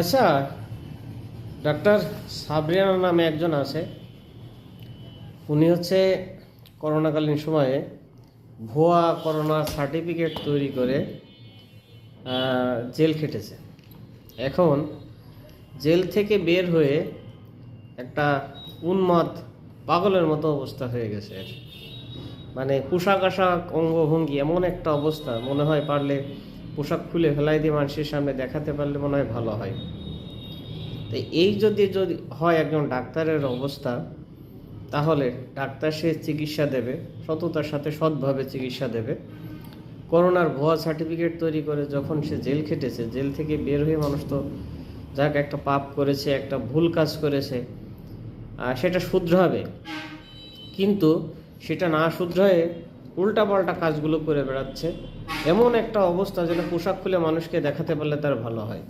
আচ্ছা ডাক্তার সাবরিয়ানা নামে একজন আছে উনি হচ্ছে করোনাকালীন সময়ে ভুয়া করোনা সার্টিফিকেট তৈরি করে জেল খেটেছে এখন জেল থেকে বের হয়ে একটা উন্মাদ পাগলের মতো অবস্থা হয়ে গেছে। মানে পোশাক আশাক, অঙ্গভঙ্গি এমন একটা অবস্থা, মনে হয় পারলে পোশাক খুলে ফেলাই দিয়ে মানুষের সামনে দেখাতে পারলে মনে হয় ভালো হয়। তো এই যদি যদি হয় একজন ডাক্তারের অবস্থা, তাহলে ডাক্তার সে চিকিৎসা দেবে, সততার সাথে সৎভাবে চিকিৎসা দেবে। করোনার ভুয়া সার্টিফিকেট তৈরি করে যখন সে জেল খেটেছে, জেল থেকে বের হয়ে মানুষ তো যাক একটা পাপ করেছে, একটা ভুল কাজ করেছে আর সেটা শুধরাবে। কিন্তু সেটা না শুধরায়ে উল্টাপাল্টা কাজগুলো করে বেড়াচ্ছে। এমন একটা অবস্থা যেন পোশাক খুলে মানুষকে দেখাতে পারলে তার ভালো হয়।